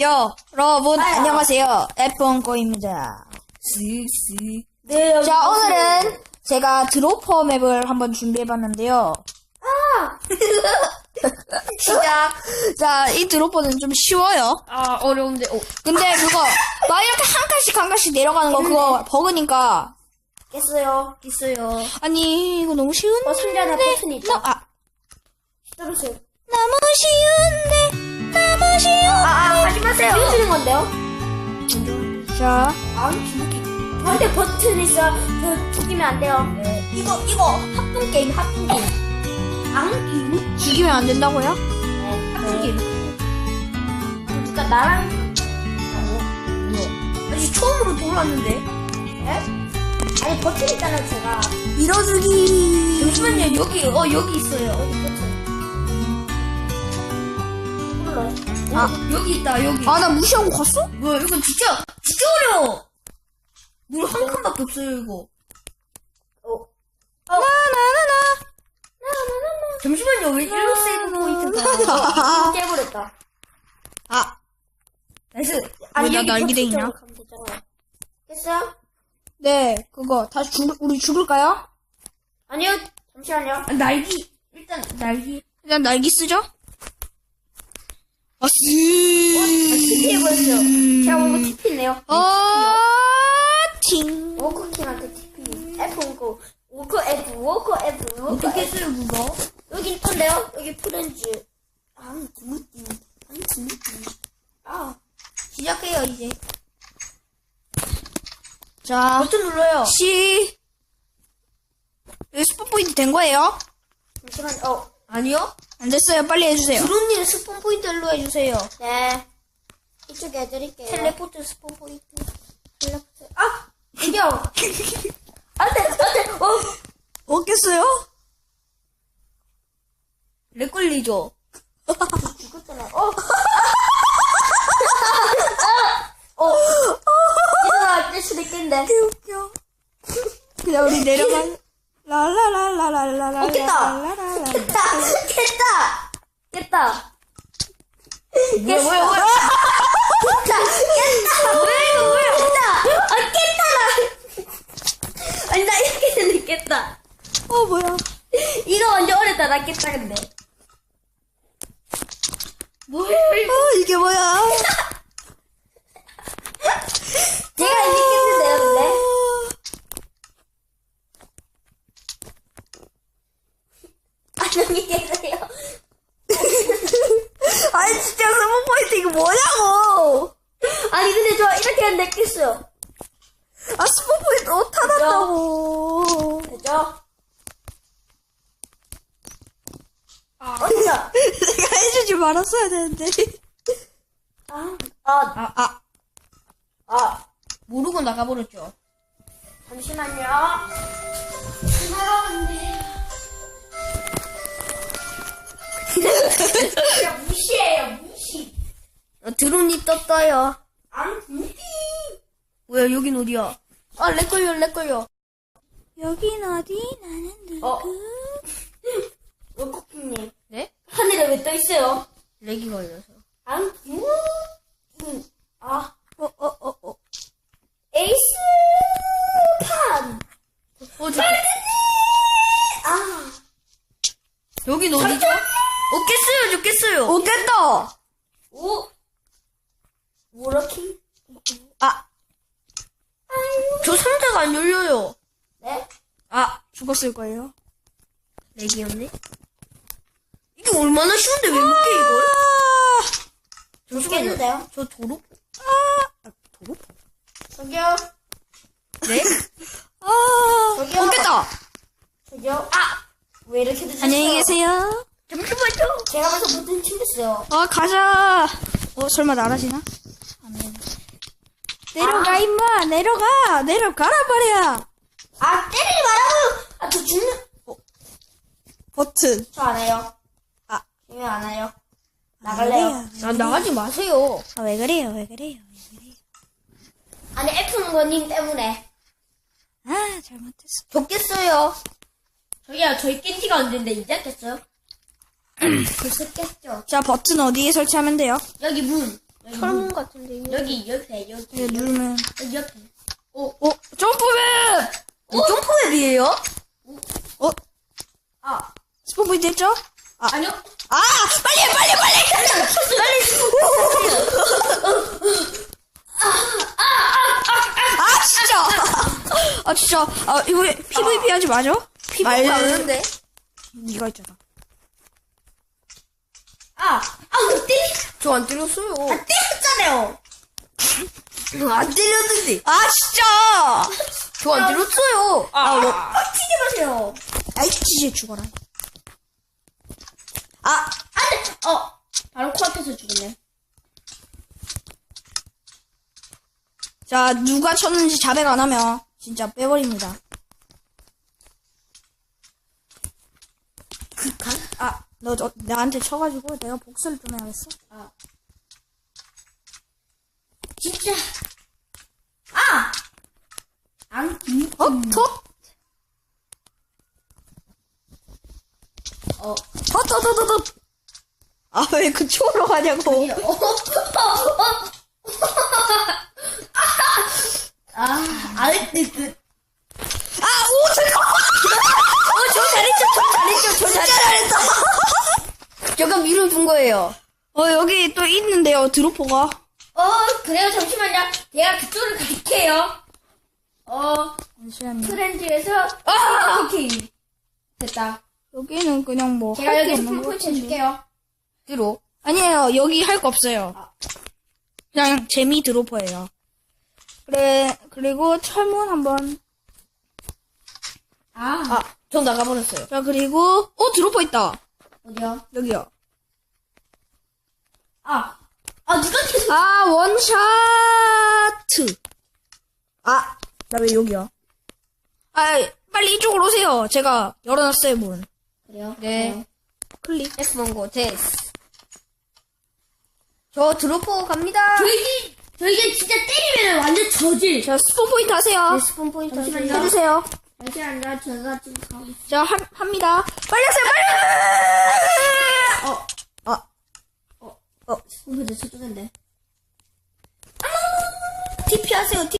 여러분 아야. 안녕하세요. F1꼬입니다. 쓱쓱. 네, 자. 오늘은 제가 드로퍼 맵을 한번 준비해봤는데요. 아! 시작. 자이 드로퍼는 좀 쉬워요. 아, 어려운데, 어. 근데 그거 막 이렇게 한 칸씩 한 칸씩 내려가는 거 그거 버그니까 깼어요. 깼어요. 아니 이거 너무 쉬운데. 어, 안에 버튼이 있다. 너- 아 떨어져요. 너무 쉬운데 쉬운. 아, 아, 하지 마세요. 이거 주는 건데요? 자 아, 죽기. 저한테 버튼 있어. 저 죽이면 안 돼요. 네, 이거 이거 합동 게임 합동 게임. 안? 죽이면 안 된다고요? 네, 합기 그러니까 나랑, 아니 처음으로 돌아왔는데. 네? 아니, 버튼 있잖아요, 제가. 밀어주기. 잠시만요, 여기, 어, 여기 있어요. 여기 버튼. 몰라요. 아. 어, 여기 있다, 여기. 아 나 무시하고 갔어? 뭐야, 이거 진짜, 진짜 어려워! 물 한 칸밖에 없어요, 이거. 어. 나나나나. 잠시만요, 왜 일로 세이브 포인트가. 깨버렸다. 아 나이스. 왜나 여기 날개대 있냐? 가면 되잖아요. 됐어요? 네, 그거 다시 죽 우리 죽을까요? 아니요, 잠시만요. 아, 날기. 일단, 날기. 일단 날기 쓰죠. 아, TP 해버렸어요. 제가 보고 TP네요. 어, 팅. 워커킹한테 TP. F 고 워커 F, 워커 F, 워커 어떻게 F. 써요, 그거? 여기 있던데요? 여기 프렌즈. 아, 구무띠. 아, 구무띠. 아, 시작해요, 이제. 자, 버튼 눌러요. 시. 여기 스포 포인트 된 거예요? 잠시만, 어. 아니요? 안 됐어요. 빨리 해주세요. 드론님 스폰 포인트로 해주세요. 네. 이쪽에 해드릴게요. 텔레포트 스폰 포인트. 텔레포트. 아! 이겨! 안 돼! 안 돼! 어! 없겠어요? 렉 걸리죠? 죽었잖아. 어, 어! 이거 깰 수도 있겠는데. 웃겨. 그냥 우리 내려가. 라라라라라라라. 어, 깼다. 깼다! 깼다! 깼다! 깼어! 뭐야, 뭐야, 깼다! 깼다! 뭐야, 이거 뭐야! 깼다! 아, 깼다! 나! 아니, 나 이렇게 되는 깼다. 어, 뭐야. 이거 완전 어렵다. 나 깼다, 근데. 뭐야, 이거. 어, 이게 뭐야. 제가 이제 깼는데요, 근데. 안녕히 계세요. 아니, 진짜 스포 포인트 이거 뭐냐고. 아니, 근데 저 이렇게 했는데 깼어요. 아, 스포 포인트 어디다 놨다고. 됐죠? 아. 어디야? 내가 해주지 말았어야 되는데. 아, 아, 아, 아. 아. 모르고 나가버렸죠. 잠시만요. 지나가는데. 진짜 무시해요, 무시. 아, 드론이 떴어요. 안, 무시. 뭐야, 여긴 어디야? 아, 렉 걸려, 렉 걸려. 여긴 어디? 나는 누구? 어. 로코킹님. 네? 하늘에 왜 떠 있어요? 렉이 걸려서. 안, 무, 음, 아, 어, 어, 어, 어. 에이스 판. 어, 저, 아, 여긴 어디죠? 어, 깼어요, 저 깼어요. 어, 깼다! 오, 워러킹? 아, 저 상자가 안 열려요. 네? 아, 죽었을 거예요. 렉이었네? 이게 얼마나 쉬운데 왜못 깨, 이걸? 저 깼는데요? 저 도로, 아, 도로? 저기요, 네? 아, 저기요. 어, 깼다! 저기요. 아! 왜 이렇게 늦었어요? 안녕히 계세요. 잠시만요. 제가 벌써 버튼 챙겼어요. 아, 가자. 어, 설마 날아지나? 안 돼. 내려가, 임마! 내려가! 내려가라, 말이야! 아, 때리지 말라고요! 아, 저 죽는, 버튼. 저 안 해요. 아. 왜안 해요? 나갈래요. 아, 나가지 마세요. 아, 왜 그래요? 왜 그래요? 아니, F는 거님 때문에. 아, 잘못했어. 저 깼어요. 저기요, 저희 깬 지가 언젠데, 이제 깼어요? 벌써 깼죠? 자, 버튼 어디에 설치하면 돼요? 여기 문. 철문 같은데, 이거. 여기 옆에 여기 이거 누르면. 여기 옆에. 어, 점프맵! 어, 점프맵이에요? 어, 아 스폰 포인트 했죠? 아니요. 아! 빨리 해, 빨리, 빨리! 아, 진짜! 아, 진짜. 아, 이거 PVP 하지 마죠? 말- 없는데. 네가 있잖아. 아, 아, 왜 때리? 저 안 때렸어요. 아, 때렸잖아요. 안 때렸는데. 아, 진짜! 저 안 때렸어요. 아, 뭐. 아, 튀지 마세요. 아이, 진짜 죽어라. 아, 안 돼. 어, 바로 코앞에서 죽었네. 자, 누가 쳤는지 자백 안 하면 진짜 빼버립니다. 아, 너 저, 나한테 쳐가지고 내가 복수를 좀 해야겠어. 아. 진짜. 아! 안, 음, 어? 터? 어. 어, 터, 터, 터, 터. 아, 왜 그쪽으로 가냐고. 어, 어, 어. 아, 알, 그, 그. 아, 오, 잠깐만! 어, 저 잘했죠, 저 잘했죠, 저 진짜 잘했죠. 잘했다. 제가 밀어준 거예요. 어, 여기 또 있는데요, 드로퍼가. 어, 그래요. 잠시만요. 제가 그쪽으로 갈게요. 어, 잠시만요. 트렌드에서, 아, 오케이. 됐다. 여기는 그냥 뭐. 제가 할게 여기 없는 같은데. 해줄게요. 뒤로. 아니에요. 여기 할 거 없어요. 그냥 재미 드로퍼예요. 그래, 그리고 철문 한번. 아, 아, 전 나가버렸어요. 자, 그리고, 어, 드로퍼 있다. 어디요? 여기요. 아, 아, 누가 계속, 아, 원샤트. 아, 나 왜 여기야? 아, 빨리 이쪽으로 오세요. 제가 열어놨어요, 문. 그래요? 네. 클릭. F1고, 데스. 저 드로퍼 갑니다. 저희, 저희가 진짜 때리면 완전 저질. 자, 스폰 포인트 하세요. 네, 스폰 포인트 잠시만요. 하세요. 해주세요. 잠시만요. 제가 지금 가고 있어요. 자, 하, 합니다. 빨리 하세요, 빨리! 어, 아, 어, 스폰포인트 저쪽인데. TP 하세요,